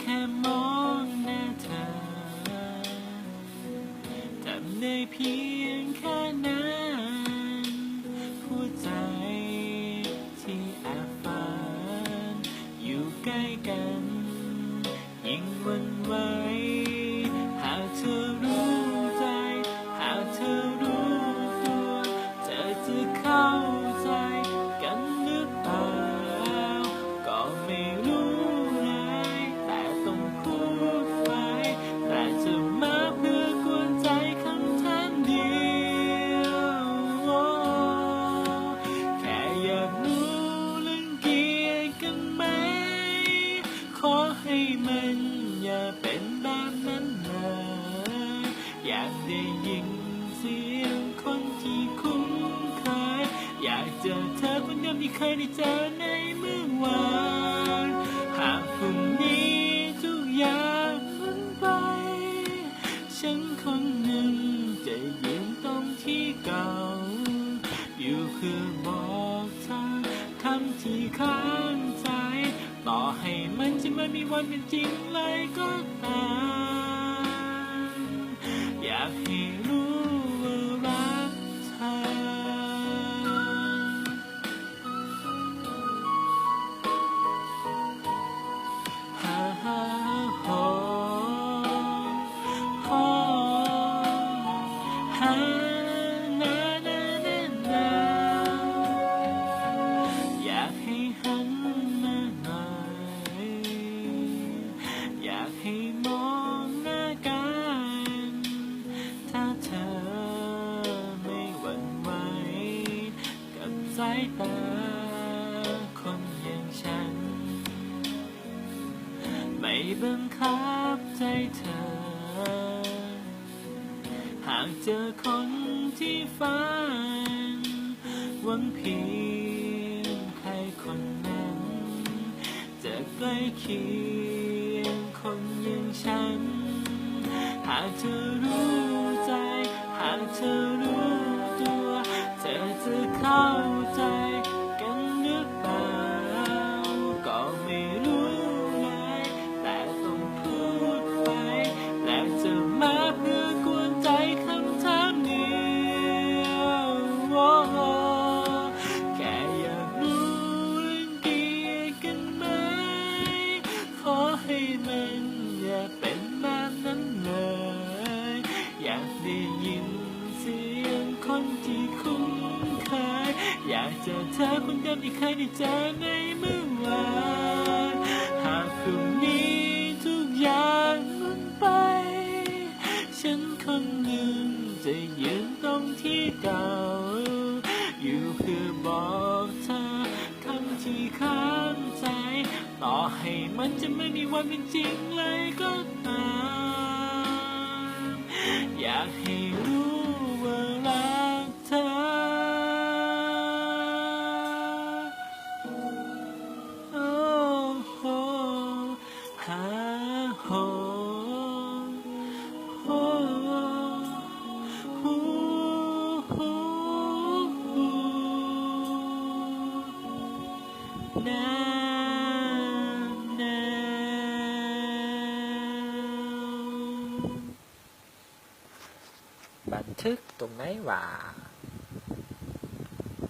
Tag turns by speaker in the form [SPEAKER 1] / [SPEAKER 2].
[SPEAKER 1] แค่มองหน้าเธอทำได้เพียง เดิมที่เคยได้เจอในเมื่อวานหากพรุ่งนี้ทุกอย่างมันไป ฉันคนหนึ่งจะยืนตรงที่เก่า อยู่เพื่อบอกเธอคำที่ค้างใจ ต่อให้มันจะไม่มีวันเป็นจริงเลยก็ตามอยากให้ สายตาคนอย่างฉัน ไม่บังคับใจเธอ หากเจอคนที่ฝันหวังเพียงใครคนนั้น จะใกล้เคียงคนอย่างฉัน หากเธอรู้ เธอคนเดิมที่เคยได้เจอในเมื่อวานหากพรุ่งนี้ทุกอย่างมันไป ฉันคนหนึ่งจะยืนตรงที่เก่า อยู่เพื่อบอกเธอคำที่ค้างใจ ต่อให้มันจะไม่มีวันเป็นจริงเลยก็ตาม
[SPEAKER 2] บันทึกตรงไหนวะ